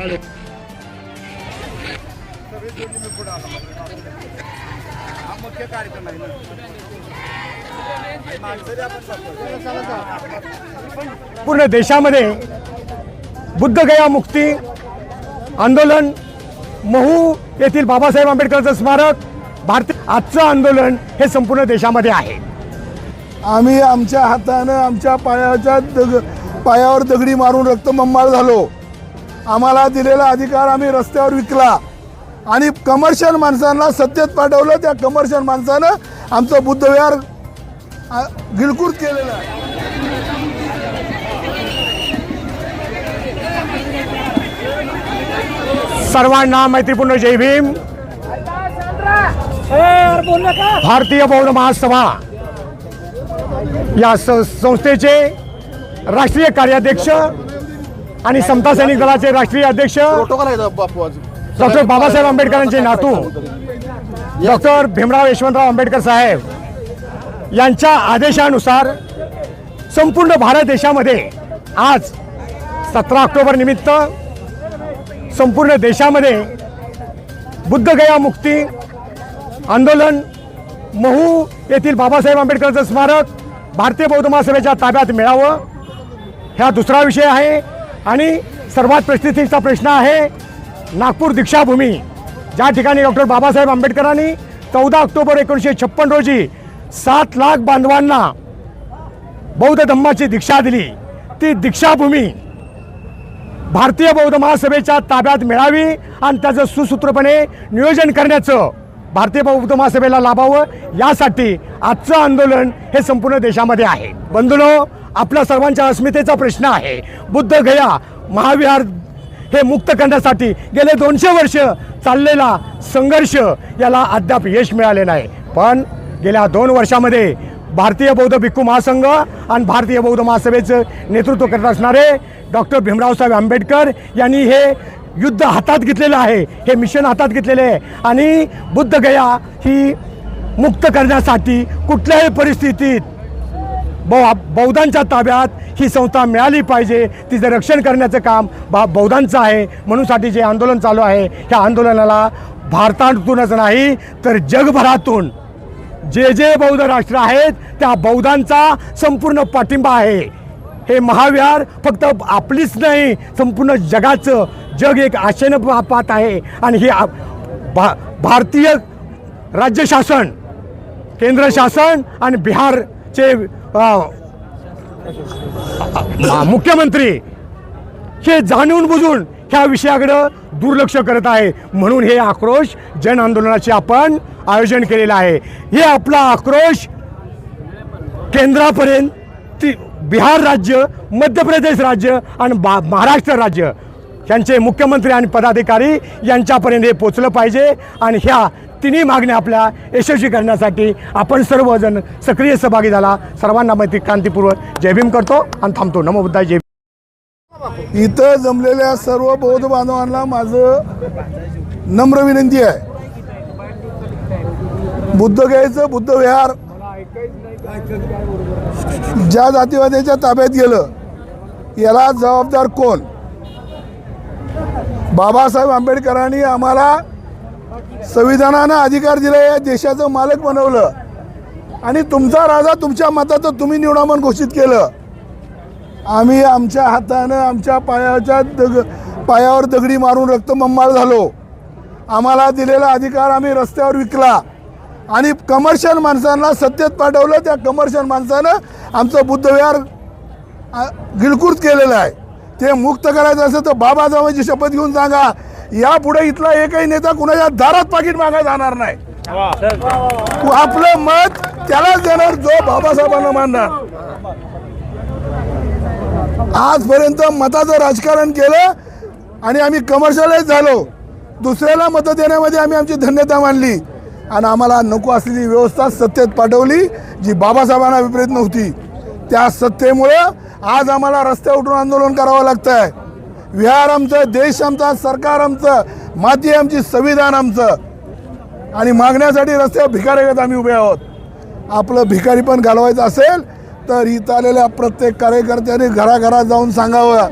Hello hello पूर्ण देशामध्ये बुद्धगया मुक्ती आंदोलन महू येथील बाबासाहेब आंबेडकरचं स्मारक भारतीय आजचं आंदोलन हे संपूर्ण देशामध्ये आहे. आम्ही आमच्या हातानं आमच्या पायाच्या दग पायावर दगडी मारून रक्तमंबाळ झालो. आम्हाला दिलेला अधिकार आम्ही रस्त्यावर विकला. आणि कमर्शियल माणसांना सत्तेत पाठवलं त्या कमर्शियल माणसानं आमचं बुद्धविहार आ, गिलकुट केलेलं आहे. सर्वांना मैत्रीपूर्ण जय भीम. भारतीय बौद्ध महासभा या संस्थेचे राष्ट्रीय कार्याध्यक्ष आणि समता सैनिक दलाचे राष्ट्रीय अध्यक्ष डॉक्टर बाबासाहेब आंबेडकरांचे नातू. डॉक्टर भीमराव यशवंतराव आंबेडकर साहेब यांच्या आदेशानुसार संपूर्ण भारत देशामध्ये आज सतरा ऑक्टोबर निमित्त संपूर्ण देशामध्ये बुद्धगया मुक्ती आंदोलन महू येथील बाबासाहेब आंबेडकरचं स्मारक भारतीय बौद्ध महासभेच्या ताब्यात मिळावं. ह्या दुसरा विषय आहे. आणि सर्वात प्रतिष्ठेचा प्रश्न आहे नागपूर दीक्षाभूमी. ज्या ठिकाणी डॉक्टर बाबासाहेब आंबेडकरांनी चौदा ऑक्टोबर एकोणीसशे छप्पन रोजी सात लाख बांधवांना बौद्ध धम्माची दीक्षा दिली. ती दीक्षाभूमी भारतीय बौद्ध महासभेच्या ताब्यात मिळावी आणि त्याचं सुसूत्रपणे नियोजन करण्याचं भारतीय बौद्ध महासभेला लाभावं यासाठी आजचं आंदोलन हे संपूर्ण देशामध्ये आहे. बंधुनो आपल्या सर्वांच्या अस्मितेचा प्रश्न आहे. बुद्ध गया महाविहार हे मुक्त करण्यासाठी गेले दोनशे वर्ष चाललेला संघर्ष याला अद्याप यश मिळाले नाही. पण गेल्या दोन वर्षामध्ये भारतीय बौद्ध भिक्खू महासंघ आणि भारतीय बौद्ध महासभेचं नेतृत्व करत असणारे डॉक्टर भीमरावसाहेब आंबेडकर यांनी हे युद्ध हातात घेतलेलं आहे. हे मिशन हातात घेतलेले आहे. आणि बुद्धगया ही मुक्त करण्यासाठी कुठल्याही परिस्थितीत बौ बौद्धांच्या ताब्यात ही संस्था मिळाली पाहिजे. तिचं रक्षण करण्याचं काम बा बौद्धांचं आहे. म्हणूनसाठी जे आंदोलन चालू आहे ह्या आंदोलनाला भारतातूनच नाही तर जगभरातून जे जे बौद्ध राष्ट्र आहेत त्या बौद्धांचा संपूर्ण पाठिंबा आहे. हे महाविहार फक्त आपलीच नाही संपूर्ण जगाचं जग एक आशेनं पाहत आहे. आणि हे भा भारतीय राज्य शासन केंद्र शासन आणि बिहारचे मुख्यमंत्री हे जाणून बुजून ह्या विषयाकडं दुर्लक्ष करत आहे. म्हणून हे आक्रोश जन आंदोलनाचे आपण आयोजन केलेलं आहे. हे आपला आक्रोश केंद्रापर्यंत ती बिहार राज्य मध्य प्रदेश राज्य आणि बा महाराष्ट्र राज्य यांचे मुख्यमंत्री आणि पदाधिकारी यांच्यापर्यंत हे पोचलं पाहिजे आणि ह्या तिन्ही मागण्या आपल्या यशस्वी करण्यासाठी आपण सर्वजण सक्रिय सहभागी झाला. सर्वांना मैत्री क्रांतीपूर्वक. जय भीम करतो आणि थांबतो. नमोबुद्धा जय भीम. इथं जमलेल्या सर्व बौद्ध बांधवांना माझं नम्र विनंती आहे. बुद्धगयीचं बुद्ध विहार. ज्या जातीवाद्याच्या ताब्यात गेलं याला जबाबदार कोण? बाबासाहेब आंबेडकरांनी आम्हाला संविधानानं अधिकार दिला या देशाचं मालक बनवलं. आणि तुमचा राजा तुमच्या मताचं तुम्ही निवडा घोषित केलं. आम्ही आमच्या हातानं आमच्या पायाच्या दग पायावर दगडी मारून रक्तमंबाळ झालो. आम्हाला दिलेला अधिकार आम्ही रस्त्यावर विकला. आणि कमर्शियल माणसांना सत्तेत पाठवलं त्या कमर्शियल माणसानं आमचं बुद्धविहार आ, केलेलं आहे. ते मुक्त करायचं असेल तर बाबासाहेबांची शपथ घेऊन सांगा. यापुढे इथला एकही नेता कुणाच्या दारात पाकिट मागायला जाणार नाही. आपलं मत त्यालाच देणार जो बाबासाहेबांना मानणार. आजपर्यंत मताचं राजकारण केलं आणि आम्ही कमर्शियलाइज झालो. दुसऱ्याला मतं देण्यामध्ये आम्ही आमची धन्यता मानली. आणि आम्हाला नको असलेली व्यवस्था सत्तेत पाठवली जी बाबासाहेबांना विपरीत नव्हती. त्या सत्तेमुळं आज आम्हाला रस्त्या उठून आंदोलन करावं लागतं आहे विहार आमचं देश आमचा सरकार आमचं माती आमची संविधान आमचं. आणि मागण्यासाठी रस्त्यावर भिकाऱ्यागत आम्ही उभे आहोत. आपलं भिकारी पण घालवायचं असेल तर इथं आलेल्या प्रत्येक कार्यकर्त्याने घराघरात जाऊन सांगावं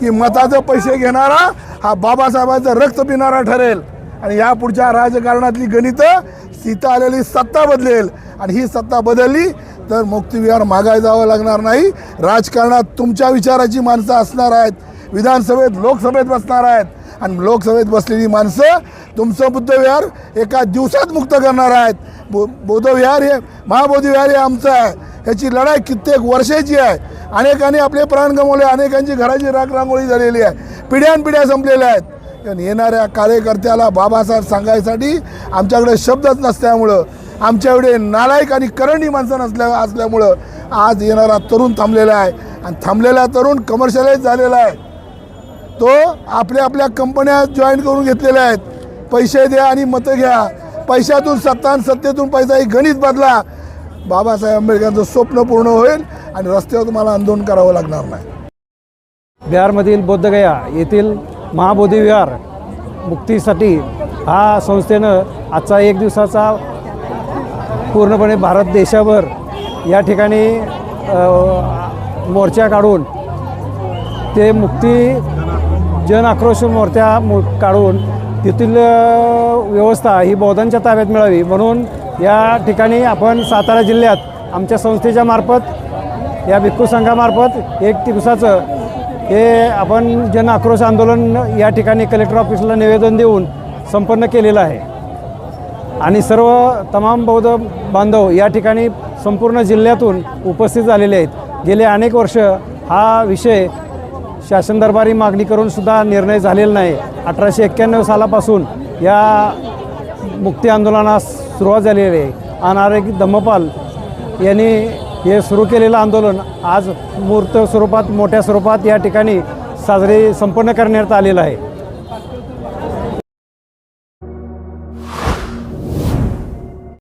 की मताचे पैसे घेणारा हा बाबासाहेबांचं रक्त पिणारा ठरेल. आणि या पुढच्या राजकारणातली गणितं सीता आलेली सत्ता बदलेल. आणि ही सत्ता बदलली तर मुक्तिविहार मागाय जावं लागणार नाही. राजकारणात तुमच्या विचाराची माणसं असणार आहेत. विधानसभेत लोकसभेत बसणार आहेत. आणि लोकसभेत बसलेली माणसं तुमचं बुद्धविहार एका दिवसात मुक्त करणार आहेत. बो बौद्धविहार हे महाबोधविहार हे आमचं आहे. ह्याची लढाई कित्येक वर्षाची आहे. अनेकांनी आपले प्राण गमावले अनेकांची घराची राख रांगोळी झालेली आहे. पिढ्यानपिढ्या संपलेल्या आहेत. पण येणाऱ्या कार्यकर्त्याला बाबासाहेब सांगायसाठी आमच्याकडे शब्दच नसल्यामुळं आमच्या एवढे नालायक आणि करंडी माणसं नसल्या असल्यामुळं आज येणारा तरुण थांबलेला आहे. आणि थांबलेला तरुण कमर्शियलाइज झालेला आहे. तो आपल्या आपल्या कंपन्या जॉईन करून घेतलेल्या आहेत. पैसे द्या आणि मतं घ्या. पैशातून सत्ता आणि सत्तेतून पैसा ही गणित बदला. बाबासाहेब आंबेडकरांचं स्वप्न पूर्ण होईल आणि रस्त्यावर तुम्हाला आंदोलन करावं लागणार नाही. बिहारमधील बोद्धगया येथील महाबोधी विहार मुक्तीसाठी हा संस्थेनं आजचा एक दिवसाचा पूर्णपणे भारत देशावर या ठिकाणी मोर्चा काढून ते मुक्ती जन आक्रोश मोर्चा मो काढून तेथील व्यवस्था ही बौद्धांच्या ताब्यात मिळावी. म्हणून या ठिकाणी आपण सातारा जिल्ह्यात आमच्या संस्थेच्या मार्फत या भिक्खू संघामार्फत एक दिवसाचं हे आपण जन आक्रोश आंदोलन या ठिकाणी कलेक्टर ऑफिसला निवेदन देऊन संपन्न केलेलं आहे. आणि सर्व तमाम बौद्ध बांधव या ठिकाणी संपूर्ण जिल्ह्यातून उपस्थित झालेले आहेत. गेले अनेक वर्ष हा विषय शासन दरबारी मागणी करून सुद्धा निर्णय झालेला नाही. अठराशे एक्क्याण्णव सालापासून या मुक्ती आंदोलनास सुरुवात झालेली आहे. आणि धम्मपाल यांनी हे सुरू केलेलं आंदोलन आज मूर्त स्वरूपात मोठ्या स्वरूपात या ठिकाणी साजरे संपन्न करण्यात आलेलं आहे.